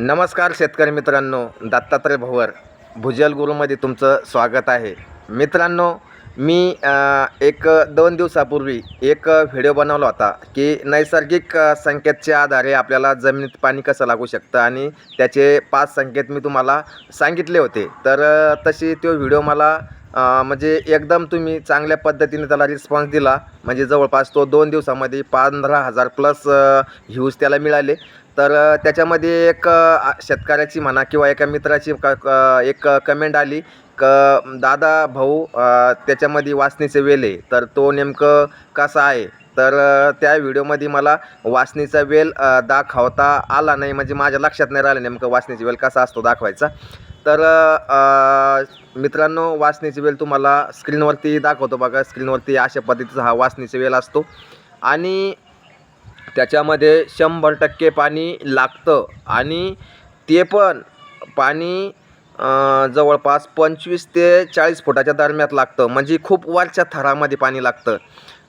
नमस्कार शेतकरी मित्रांनो दत्तात्रय भवर भुजल गुरुमध्ये तुमचं स्वागत आहे. मित्रांनो मी एक दोन दिवसापूर्वी एक व्हिडिओ बनवला होता की नैसर्गिक संकेतच्या आधारे आपल्याला जमिनीत पाणी कसं लागू शकतं आणि त्याचे पाच संकेत मी तुम्हाला सांगितले होते. तर तशी तो व्हिडिओ मला म्हणजे एकदम तुम्ही चांगल्या पद्धतीने त्याला रिस्पॉन्स दिला. म्हणजे जवळपास तो दोन दिवसामध्ये पंधरा हजार प्लस व्ह्यूज त्याला मिळाले. तर त्याच्यामध्ये एक शेतकऱ्याची म्हणा किंवा एका मित्राची क क एक कमेंट आली क दादा भाऊ त्याच्यामध्ये वासनीचे वेल आहे. तर तो नेमकं कसा आहे? तर त्या व्हिडिओमध्ये मला वासनीचा वेल दाखवता आला नाही. म्हणजे माझ्या लक्षात नाही राहिलं नेमकं वासनीचा वेल कसा असतो दाखवायचा. तर मित्रांनो वासनीची वेल तुम्हाला स्क्रीनवरती दाखवतो बघा. स्क्रीनवरती अशा पद्धतीचा हा वासनीचा वेल असतो. आणि त्याच्यामध्ये शंभर टक्के पाणी लागतं. आणि ते पण पाणी जवळपास पंचवीस ते चाळीस फुटाच्या दरम्यात लागतं. म्हणजे खूप वरच्या थरामध्ये पाणी लागतं.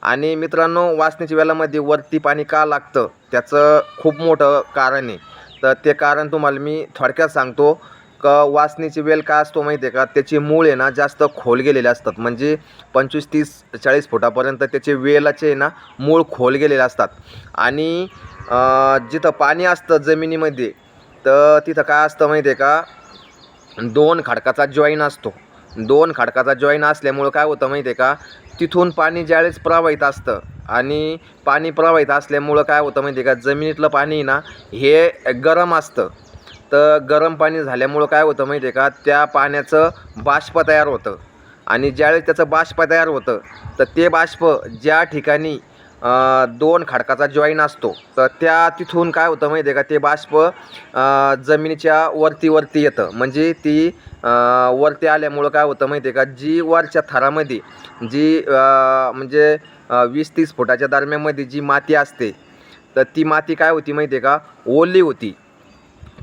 आणि मित्रांनो वाचण्याच्या वेलामध्ये वरती पाणी का लागतं? त्याचं खूप मोठं कारण आहे. तर ते कारण तुम्हाला मी थोडक्यात सांगतो. क वासनीची वेल काय असतो माहिती आहे का? त्याची मूळ आहे ना जास्त खोल गेलेले असतात. म्हणजे पंचवीस तीस चाळीस फुटापर्यंत त्याचे वेलाचे आहे ना मूळ खोल गेलेले असतात. आणि जिथं पाणी असतं जमिनीमध्ये तर तिथं काय असतं माहिती आहे का? दोन खडकाचा जॉईन असतो. दोन खडकाचा जॉईन असल्यामुळं काय होतं माहिती आहे का? तिथून पाणी ज्यावेळेस प्रवाहित असतं आणि पाणी प्रवाहित असल्यामुळं काय होतं माहिती आहे का? जमिनीतलं पाणी ना हे गरम असतं. तर गरम पाणी झाल्यामुळं काय होतं माहिती आहे का? त्या पाण्याचं बाष्प तयार होतं. आणि ज्यावेळेस त्याचं बाष्प तयार होतं तर ते बाष्प ज्या ठिकाणी दोन खडकाचा जॉईन असतो तर त्या तिथून काय होतं माहिती आहे का? ते बाष्प जमिनीच्या वरती वरती येतं. म्हणजे ती वरती आल्यामुळं काय होतं माहिती आहे का? जी वरच्या थरामध्ये जी म्हणजे वीस तीस फुटाच्या दरम्यानमध्ये जी माती असते तर ती माती काय होती माहिती आहे का? ओली होती.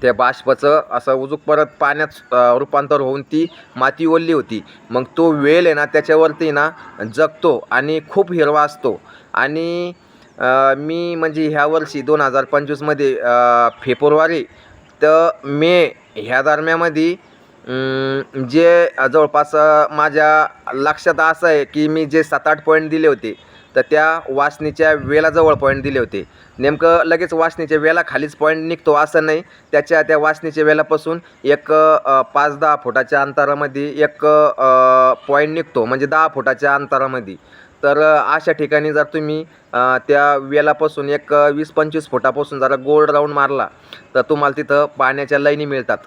त्या बाष्पाचं असं उजूक परत पाण्यात रूपांतर होऊन ती माती ओलली होती. मग तो वेल आहे ना त्याच्यावरती ना जगतो आणि खूप हिरवा असतो. आणि मी म्हणजे ह्या वर्षी दोन हजार पंचवीसमध्ये फेब्रुवारी तर मे ह्या दरम्यामध्ये जे जवळपास माझ्या लक्षात असं आहे की मी जे सात आठ पॉईंट दिले होते तर त्या वासनीच्या वेलाजवळ पॉईंट दिले होते. नेमकं लगेच वासनीच्या वेलाखालीच पॉईंट निघतो असं नाही. त्याच्या त्या वासनीच्या वेलापासून एक पाच दहा फुटाच्या अंतरामध्ये एक पॉईंट निघतो. म्हणजे दहा फुटाच्या अंतरामध्ये. तर अशा ठिकाणी जर तुम्ही त्या वेलापासून एक वीस पंचवीस फुटापासून जरा गोल राऊंड मारला तर तुम्हाला तिथं पाण्याच्या लैनी मिळतात.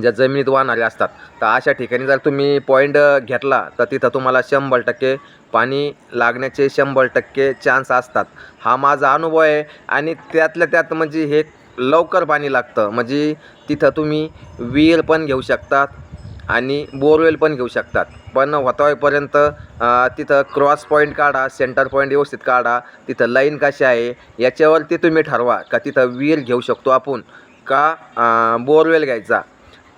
ज्या जमिनीत वाहणारे असतात. तर अशा ठिकाणी जर तुम्ही पॉईंट घेतला तर तिथं तुम्हाला शंभर टक्के पाणी लागण्याचे शंभर टक्के चान्स असतात. हा माझा अनुभव आहे आणि त्यातल्या त्यात म्हणजे हे लवकर पाणी लागतं. म्हणजे तिथं तुम्ही विहीर पण घेऊ शकतात आणि बोरवेल पण घेऊ शकतात. पण होतावेपर्यंत तिथं क्रॉस पॉईंट काढा सेंटर पॉईंट व्यवस्थित काढा तिथं लाईन कशी आहे याच्यावरती तुम्ही ठरवा का तिथं विहीर घेऊ शकतो आपण का बोरवेल घ्यायचा.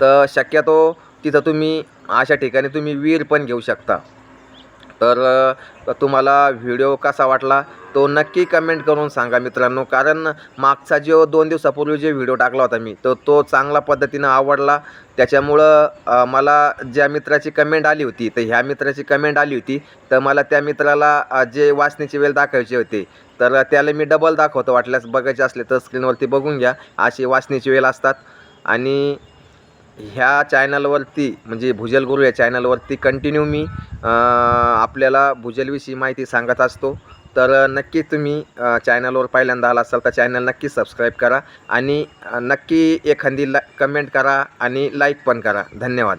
तर शक्यतो तिथं तुम्ही अशा ठिकाणी तुम्ही विहीर पण घेऊ शकता. तर तुम्हाला व्हिडिओ कसा वाटला तो नक्की कमेंट करून सांगा मित्रांनो. कारण मागचा जो दोन दिवसापूर्वी जे व्हिडिओ टाकला होता मी तो तो चांगला पद्धतीनं आवडला. त्याच्यामुळं मला ज्या मित्राची कमेंट आली होती तर ह्या मित्राची कमेंट आली होती. तर मला त्या मित्राला जे वाचण्याची वेळ दाखवायची होती तर त्याला मी डबल दाखवतो. वाटल्यास बघायचे असले तर स्क्रीनवरती बघून घ्या. अशी वाचण्याची वेळ असतात. आणि ह्या चॅनलवरती म्हणजे भुजल गुरु या चॅनलवरती कंटिन्यू मी आपल्याला भुजलविषयी माहिती सांगत असतो. तर नक्की तुम्ही चॅनलवर पहिल्यांदा आला असाल तर चॅनल नक्की सबस्क्राईब करा आणि नक्की एखादी ला कमेंट करा आणि लाईक पण करा. धन्यवाद.